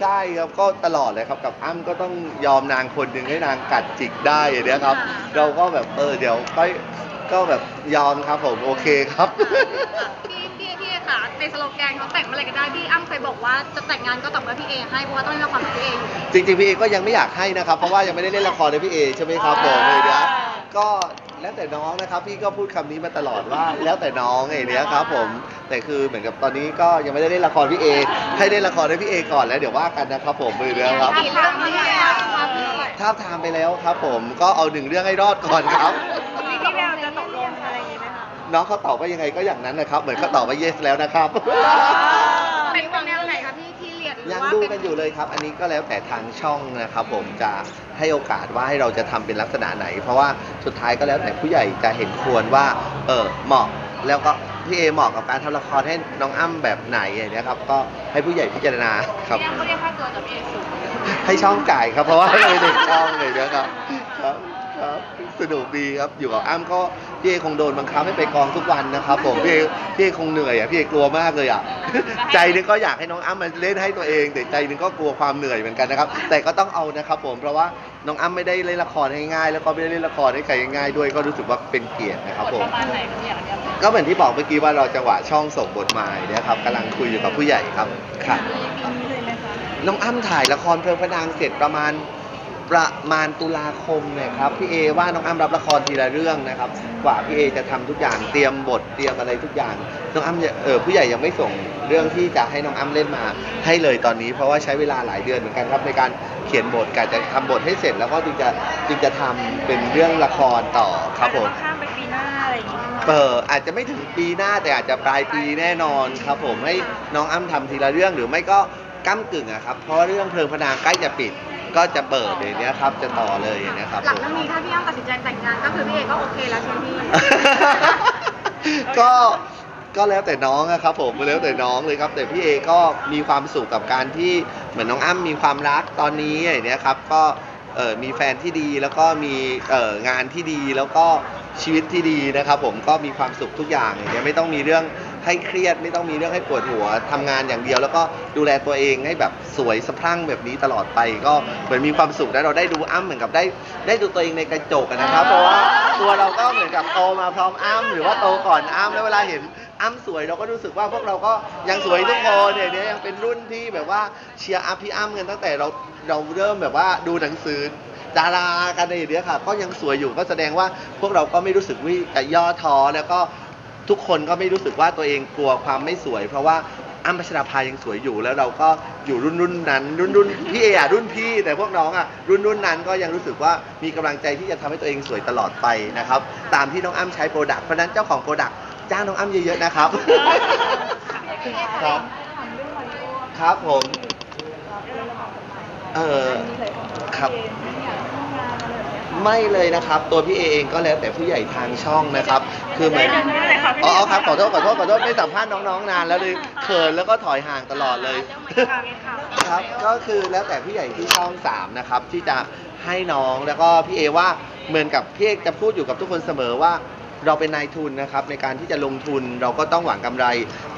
ใช่ครับก็ตลอดเลยครับกับอ้ำก็ต้องยอมนางคนหนึ่งให้นางกัดจิกได้อย่างเนี้ยครับ เราก็แบบเออเดี๋ยวก็ก็แบบยอมครับผมโอเคครับ พี่พี่พี่เอค่ะในสโลแกนเขาแต่งเมื่อไหร่ก็ได้พี่อ้ำเคยบอกว่าจะแต่งงานก็ต่อเมื่อพี่เอให้เพราะว่าต้องมีละครกับพี่เออยู่ จริงๆพี่เอก็ยังไม่อยากให้นะครับ เพราะว่ายังไม่ได้เล่นละครในพี่เอใช่ไหมครับผมเลยเนี้ยก็ แล้วแต่น้องนะครับพี่ก็พูดคำนี้มาตลอดว่า แล้วแต่น้องไอ้เนี้ยครับผม แต่คือเหมือนกับตอนนี้ก็ยังไม่ได้เล่นละครพี่เอ ให้เล่นละครให้พี่เอก่อนแล้วเดี๋ยวว่ากันนะครับผมมือเนี้ยครับกี่เรื่องพี่เออะท้าบทามไปแล้วครับ ผมก็เอาหนึ่งเรื่องให้รอดก่อนครับพี่แววจะตกลงอะไรอย่างงี้ไหมคะ น้องเขาตอบว่ายังไงก็อย่างนั้นนะครับ เหมือนเขาตอบว่า yes แล้วนะครับ ยนหรือยังว่าดูเป็กันอยู่เลยครับ อันนี้ก็แล้วแต่ทางช่องนะครับ ผมจะให้โอกาสว่าให้เราจะทำเป็นลักษณะไหน เพราะว่าสุดท้ายก็แล้วแต่ผู้ใหญ่จะเห็นควรว่า เออเหมาะแล้วก็พี่เอเหมาะกับการทำละครให้น้องอ้ำแบบไหนอย่างเนี้ยครับ ก็ให้ผู้ใหญ่พิจารณาครับพี่อ้ำเขาเรียกค่าตัวจากพี่เอสูงให้ช่องจ่ายครับ เพราะว่าเราเป็นเด็กช่องเลยนะครับครับครับ สนุกดีครับอยู่กับอ้ำก็พี่เอคงโดนบังคับให้ไปกองทุกวันนะครับผมพี่เอพี่เอคงเหนื่อยอะพี่เอกลัวมากเลยอะ ใจนึงก็อยากให้น้องอ้ำมาเล่นให้ตัวเอง แต่ใจนึงก็กลัวความเหนื่อยเหมือนกันนะครับ แต่ก็ต้องเอานะครับผมเพราะว่าน้องอ้ำไม่ได้เล่นละครง่ายๆแล้วก็ไม่ได้เล่นละครให้ใครง่ายๆด้วยก็รู้สึกว่าเป็นเกียรตินะครับผม ประมาณไหนคะพี่อยากเรียนก็เหมือนที่บอกเมื่อกี้ว่าเราจังหวะช่องส่งบทมาเนี่ยครับกำลังคุยอยู่กับผู้ใหญ่ครับครับน้องอ้ำถ่ายละครเพลิงพระนางเสร็จประมาณ ประมาณตุลาคมเนี่ยครับพี่เอว่าน้องอ้ำรับละครทีละเรื่องนะครับ กว่าพี่เอจะทำทุกอย่างเตรียมบทเตรียมอะไรทุกอย่างน้องอ้ำจะเออผู้ใหญ่ยังไม่ส่งเรื่องที่จะให้น้องอ้ำเล่นมาให้เลยตอนนี้ เพราะว่าใช้เวลาหลายเดือนเหมือนกันครับในการเขียนบทการจะทำบทให้เสร็จแล้วก็จึงจะจึงจะทำเป็นเรื่องละครต่อครับผมข้ามไปปีหน้าอะไรอย่างงี้เอออาจจะไม่ถึงปีหน้าแต่อาจจะปลายปีแน่นอนครับผมให้น้องอ้ำทำทีละเรื่องหรือไม่ก็ก้ากึ่งอะครับเพราะว่าเรื่องเพลิงพระนางใกล้จะปิด ก็จะเปิดอย่างเนี้ยครับ จะต่อเลยอย่างเนี้ยครับหลังเรื่องนี้ถ้าพี่อ้ำตัดสินใจแต่งงานก็คือพี่เอก็โอเคแล้วใช่ไหมพี่ ก็ก็แล้วแต่น้องอะครับผมแล้วแต่น้องเลยครับ แต่พี่เอก็มีความสุขกับการที่เหมือนน้องอ้ำมีความรักตอนนี้อย่างเนี้ยครับก็เออมีแฟนที่ดีแล้วก็มีเอองานที่ดีแล้วก็ชีวิตที่ดีนะครับ ผมก็มีความสุขทุกอย่างอย่างเงี้ยไม่ต้องมีเรื่อง ให้เครียดไม่ต้องมีเรื่องให้ปวดหัวทำงานอย่างเดียว แล้วก็ดูแลตัวเองให้แบบสวยสะพรั่งแบบนี้ตลอดไป ก็เหมือนมีความสุขและเราได้ดูอ้ำเหมือนกับได้ได้ดูตัวเองในกระจกอะนะครับ เพราะว่าตัวเราก็เหมือนกับโตมาพร้อมอ้ำหรือว่าโตก่อนอ้ำแล้วเวลาเห็นอ้ำสวยเราก็รู้สึกว่าพวกเราก็ยังสวยทุกคนเนี่ยเนี่ยยังเป็นรุ่นที่แบบว่าเชียร์อัพพี่อ้ำกันตั้งแต่เราเราเริ่มแบบว่าดูหนังสือดารากันในเนี้ยค่ะ ก็ยังสวยอยู่ก็แสดงว่าพวกเราก็ไม่รู้สึกวิจะย่อท้อแล้วก็ ทุกคนก็ไม่รู้สึกว่าตัวเองกลัวความไม่สวย เพราะว่าอ้ำพัชราภายังสวยอยู่แล้วเราก็อยู่รุ่นรุ่นนั้น รุ่นรุ่นพี่เออะรุ่นพี่แต่พวกน้องอะรุ่นรุ่นนั้นก็ยังรู้สึกว่ามีกำลังใจที่จะทำให้ตัวเองสวยตลอดไปนะครับตามที่น้องอ้ำใช้โปรดักต์เพราะฉะนั้นเจ้าของโปรดักต์จ้างน้องอ้ำเยอะๆนะครับครับครับผมเออครับ ไม่เลยนะครับ ตัวพี่เอเองก็แล้วแต่ผู้ใหญ่ทางช่องนะครับ คือเหมือนอ๋อครับขอโทษขอโทษขอโทษไม่สัมภาษณ์น้องๆนานแล้วเลยเขินแล้วก็ถอยห่างตลอดเลยครับก็คือแล้วแต่ผู้ใหญ่ที่ช่องสามนะครับที่จะให้น้องแล้วก็พี่เอว่าเหมือนกับพี่เอจะพูดอยู่กับทุกคนเสมอว่าเราเป็นนายทุนนะครับในการที่จะลงทุนเราก็ต้องหวังกำไร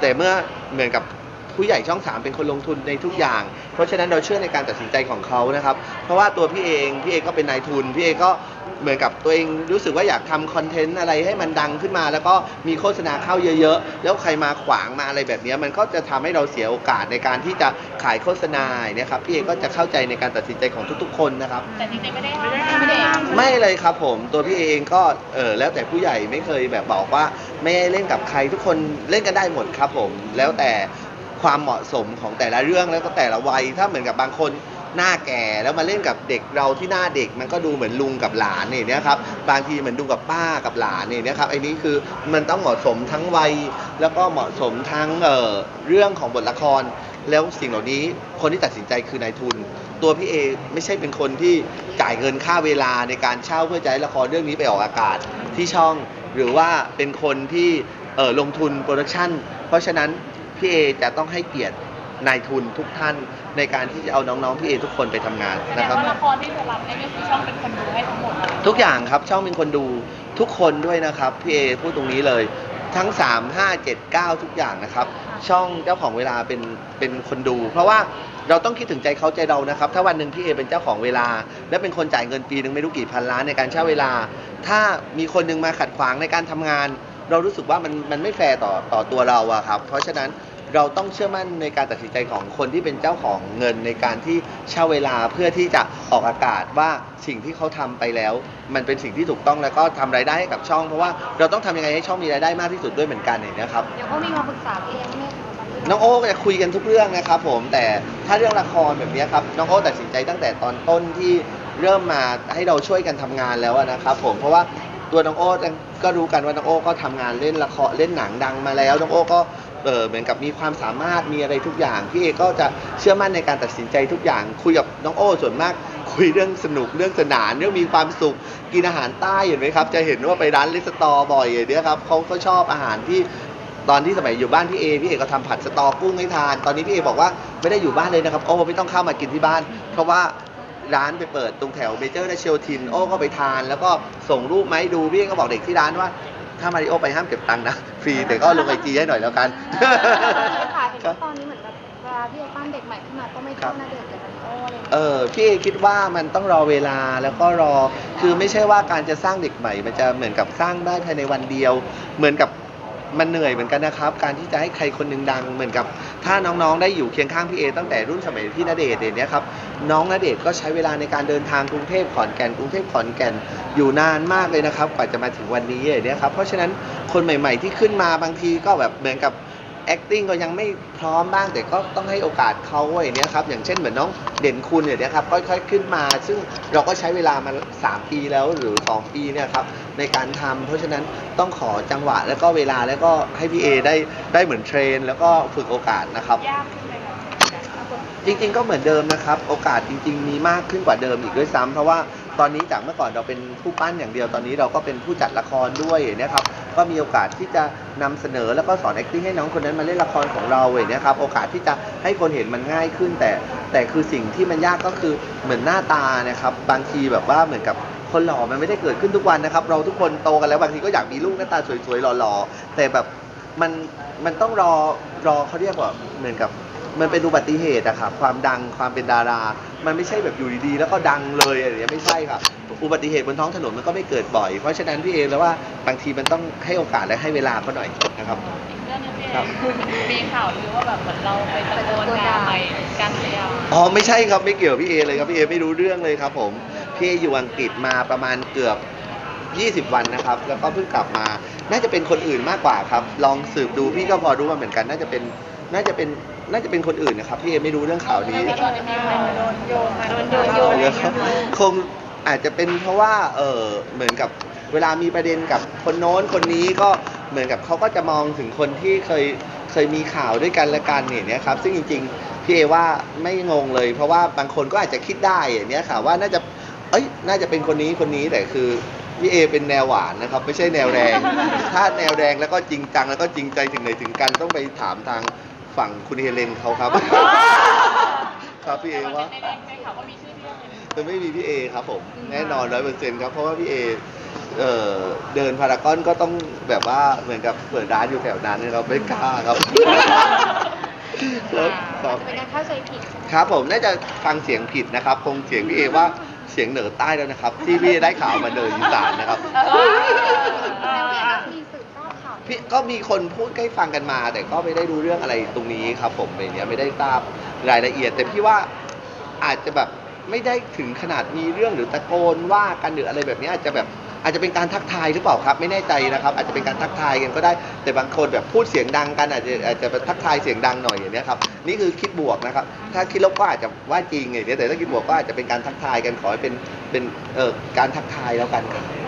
แต่เมื่อเหมือนกับ ผู้ใหญ่ช่องสามเป็นคนลงทุนในทุกอย่าง เพราะฉะนั้นเราเชื่อในการตัดสินใจของเขานะครับ เพราะว่าตัวพี่เองพี่เอก็เป็นนายทุนพี่เอก็เหมือนกับตัวเองรู้สึกว่าอยากทำคอนเทนต์อะไรให้มันดังขึ้นมา แล้วก็มีโฆษณาเข้าเยอะๆ แล้วใครมาขวางมาอะไรแบบเนี้ยมันก็จะทำให้เราเสียโอกาสในการที่จะขายโฆษณาเนี่ยครับพี่เอก็จะเข้าใจในการตัดสินใจของทุกๆ คนนะครับแต่จริงๆไม่ได้ห้ามไม่ได้ห้ามไม่เลยครับผมตัวพี่เองก็เออแล้วแต่ผู้ใหญ่ไม่เคยแบบบอกว่าไม่ให้เล่นกับใครทุกคนเล่นกันได้หมดครับผม แล้วแต่ ความเหมาะสมของแต่ละเรื่องแล้วก็แต่ละวัย ถ้าเหมือนกับบางคนหน้าแก่แล้วมาเล่นกับเด็กเราที่หน้าเด็กมันก็ดูเหมือนลุงกับหลานเนี่ยนะครับบางทีเหมือนดูกับป้ากับหลานเนี่ยนะครับไอ้นี้คือมันต้องเหมาะสมทั้งวัยแล้วก็เหมาะสมทั้งเอ่อเรื่องของบทละคร แล้วสิ่งเหล่านี้คนที่ตัดสินใจคือนายทุน ตัวพี่เอไม่ใช่เป็นคนที่จ่ายเงินค่าเวลาในการเช่าเพื่อจะให้ละครเรื่องนี้ไปออกอากาศที่ช่อง หรือว่าเป็นคนที่ลงทุนโปรดักชันเพราะฉะนั้น พี่เอจะต้องให้เกียรตินายทุนทุกท่านในการที่จะเอาน้องๆพี่เอทุกคนไปทำงานแสดนะงครับ ว่าละครที่จะรับเนี่ยก็คือช่องเป็นคนดูให้ทั้งหมดเลยทุกอย่างครับช่องเป็นคนดูทุกคนด้วยนะครับพี่เอพูดตรงนี้เลย ทั้ง 3 5 7 9 ทุกอย่างนะครับ ช่องเจ้าของเวลาเป็นเป็นคนดู เพราะว่าเราต้องคิดถึงใจเขาใจเรานะครับ ถ้าวันหนึ่งพี่เอเป็นเจ้าของเวลา และเป็นคนจ่ายเงินปีหนึ่งไม่รู้กี่พันล้านในการเช่าเวลา ถ้ามีคนหนึ่งมาขัดขวางในการทำงาน เรารู้สึกว่ามันมันไม่แฟร์ต่อต่อตัวเราอะครับ เพราะฉะนั้น เราต้องเชื่อมั่นในการตัดสินใจของคนที่เป็นเจ้าของเงินในการที่เช่าเวลาเพื่อที่จะออกอากาศว่าสิ่งที่เขาทำไปแล้ว มันเป็นสิ่งที่ถูกต้องแล้วก็ทำรายได้ให้กับช่อง เพราะว่าเราต้องทำยังไงให้ช่องมีรายได้มากที่สุดด้วยเหมือนกันอย่างนี้ยครับ เดี๋ยวก็มีมาปรึกษาพี่เอไหมคะน้องโอ้ก็จะคุยกันทุกเรื่องนะครับผมแต่ถ้าเรื่องละครแบบนี้ครับน้องโอ้ตัดสินใจตั้งแต่ตอนต้นที่เริ่มมาให้เราช่วยกันทำงานแล้วอะนะครับผมเพราะว่าตัวน้องโอ้ก็รู้กันว่าน้องโอ้ก็ทำงานเล่นละครเล่นหนังดังมาแล้วน้องโอ้ก็ เออเหมือนกับมีความสามารถมีอะไรทุกอย่างพี่เอก็จะเชื่อมั่นในการตัดสินใจทุกอย่าง คุยกับน้องโอ้ส่วนมาก คุยเรื่องสนุกเรื่องสนานเรื่องมีความสุขกินอาหารใต้เห็นไหมครับ จะเห็นว่าไปร้านลิสตอบ่อยอย่างเนี้ยครับเขาเขาชอบอาหารที่ตอนที่สมัยอยู่บ้านพี่เอพี่เอก็ทำผัดสตอกุ้งให้ทาน ตอนนี้พี่เอบอกว่าไม่ได้อยู่บ้านเลยนะครับโอ้ไม่ต้องเข้ามากินที่บ้าน เพราะว่าร้านไปเปิดตรงแถวเมเจอร์และเชลทินโอ้ก็ไปทาน แล้วก็ส่งรูปมาให้ดูพี่เอก็บอกเด็กที่ร้านว่า ถ้ามาริโอไปห้ามเก็บตังค์นะ ฟรีแต่ก็ลงไอจีให้หน่อยแล้วกันค่ะเห็นว่าตอนนี้เหมือนแบบเวลาที่จะปั้นเด็กใหม่ขึ้นมาก็ไม่ครัเท่าบนาเดชน์กับนาริโออะไรอย่างเอเงี้ยอพี่เอคิดว่ามันต้องรอเวลาแล้วก็รอคือไม่ใช่ว่าการจะสร้างเด็กใหม่ มันจะเหมือนกับสร้างได้ภายในวันเดียว เหมือนกับ มันเหนื่อยเหมือนกันนะครับ การที่จะให้ใครคนหนึ่งดังเหมือนกับ ถ้าน้องๆได้อยู่เคียงข้างพี่เอตั้งแต่รุ่นสมัยพี่ณเดชน์เนี่ยครับน้องณเดชน์ก็ใช้เวลาในการเดินทางกรุงเทพขอนแก่นกรุงเทพขอนแก่นอยู่นานมากเลยนะครับ กว่าจะมาถึงวันนี้อย่างเนี่ยครับเพราะฉะนั้นคนใหม่ ๆ ที่ขึ้นมาบางทีก็แบบเหมือนกับ acting ก็ยังไม่พร้อมบ้างแต่ก็ต้องให้โอกาสเขาอย่างเนี้ยครับอย่างเช่นเหมือนน้องเด่นคุณอย่างเนี้ยครับค่อยๆขึ้นมา ซึ่งเราก็ใช้เวลามา 3 ปีแล้วหรือ 2 ปีเนี่ยครับในการทำเพราะฉะนั้นต้องขอจังหวะแล้วก็เวลาแล้วก็ให้พี่เอได้ได้เหมือนเทรน แล้วก็ฝึกโอกาสนะครับยากขึ้นไหมคะจริงๆก็เหมือนเดิมนะครับ โอกาสจริง ๆ มีมากขึ้นกว่าเดิมอีกด้วยซ้ำเพราะว่า ตอนนี้จากเมื่อก่อนเราเป็นผู้ปั้นอย่างเดียวตอนนี้เราก็เป็นผู้จัดละครด้วยเนี้ยครับก็มีโอกาสที่จะนำเสนอแล้วก็สอน acting ให้น้องคนนั้นมาเล่นละครของเราเนี้ยครับโอกาสที่จะให้คนเห็นมันง่ายขึ้น แต่แต่คือสิ่งที่มันยากก็คือเหมือนหน้าตานะครับบางทีแบบว่าเหมือนกับคนหล่อมันไม่ได้เกิดขึ้นทุกวันนะครับ เราทุกคนโตกันแล้วบางทีก็อยากมีลูกหน้าตาสวยๆหล่อๆแต่แบบมันมันต้องรอรอเขาเรียกว่าเหมือนกับ มันเป็นอุบัติเหตุอะครับความดังความเป็นดารา มันไม่ใช่แบบอยู่ดีๆแล้วก็ดังเลยอะไรอย่างเงี้ยไม่ใช่ครับอุบัติเหตุบนท้องถนนมันก็ไม่เกิดบ่อย เพราะฉะนั้นพี่เอแล้วว่าบางทีมันต้องให้โอกาสและให้เวลาเขาหน่อยนะครับ อีกเรื่องหนึงพี่ครับ มีข่าวลือว่าแบบเหมือนเราไปตะโกนด่าใหม่กันเดียวอ๋อไม่ใช่ครับไม่เกี่ยวกับพี่เอเลยครับพี่เอไม่รู้เรื่องเลยครับผมพี่เออยู่อังกฤษมาประมาณเกือบ 20 วันนะครับ แล้วก็เพิ่งกลับมา น่าจะเป็นคนอื่นมากกว่าครับ ลองสืบดูพี่ก็พอรู้มาเหมือนกัน น่าจะเป็น น่าจะเป็นน่าจะเป็นคนอื่นนะครับพี่เอไม่รู้เรื่องข่าวนี้โดนโยงมาโดนโยงโยงอะไรเดี๋ยวอย่างครัเงี้บยคงอาจจะเป็นเพราะว่าเออเหมือนกับเวลามีประเด็นกับคนโน้นคนนี้ก็เหมือนกับเขาก็จะมองถึงคนที่เคยเคยมีข่าวด้วยกันและกันเนี่ยนะครับ ซึ่งจริงๆพี่เอว่าไม่งงเลย เพราะว่าบางคนก็อาจจะคิดได้อย่างเนี้ยค่ะว่าน่าจะเอ้ยน่าจะเป็นคนนี้คนนี้แต่คือพี่เอเป็นแนวหวานนะครับ ไม่ใช่แนวแรง ถ้าแนวแรงแล้วก็จริงจังแล้วก็จริงใจถึงไหนถึงกันต้องไปถามทาง ฝั่งคุณเฮเลนเขาครับ ครับพี่เอว่าในในในข่าวก็มีชื่อพี่เอจะไม่มีพี่เอครับผมแน่นอนร้อยเปอร์เซ็นต์ครับ เพราะว่าพี่เอเอ่อเดินพารากอนก็ต้องแบบว่าเหมือนกับเปิดร้านอยู่แถวนั้นนะครับไม่กล้าครับครับครับเป็นการเข้าใจผิดครับผมน่าจะฟังเสียงผิดนะครับ คงเสียงพี่เอว่าเสียงเหนือใต้แล้วนะครับ ที่พี่ได้ข่าวมาเดินอีสานนะครับแล้วพี่ก็มีสืบทราบข่าว พี่ก็มีคนพูดใกล้ฟังกันมา แต่ก็ไม่ได้รู้เรื่องอะไรตรงนี้ครับ ผมอะไรเนี้ยไม่ได้ทราบรายละเอียด แต่พี่ว่าอาจจะแบบไม่ได้ถึงขนาดมีเรื่องหรือตะโกนว่ากันหรืออะไรแบบนี้อาจจะแบบอาจจะเป็นการทักทายหรือเปล่าครับ ไม่แน่ใจนะครับ อาจจะเป็นการทักทายกันก็ได้ แต่บางคนแบบพูดเสียงดังกันอาจจะอาจจะทักทายเสียงดังหน่อยอย่างนี้ครับนี่คือคิดบวกนะครับ ถ้าคิดลบก็อาจจะว่าจริงอย่างนี้แต่ถ้าคิดบวกก็อาจจะเป็นการทักทายกันขอให้เป็นเป็นเอ่อการทักทายแล้วกันครับ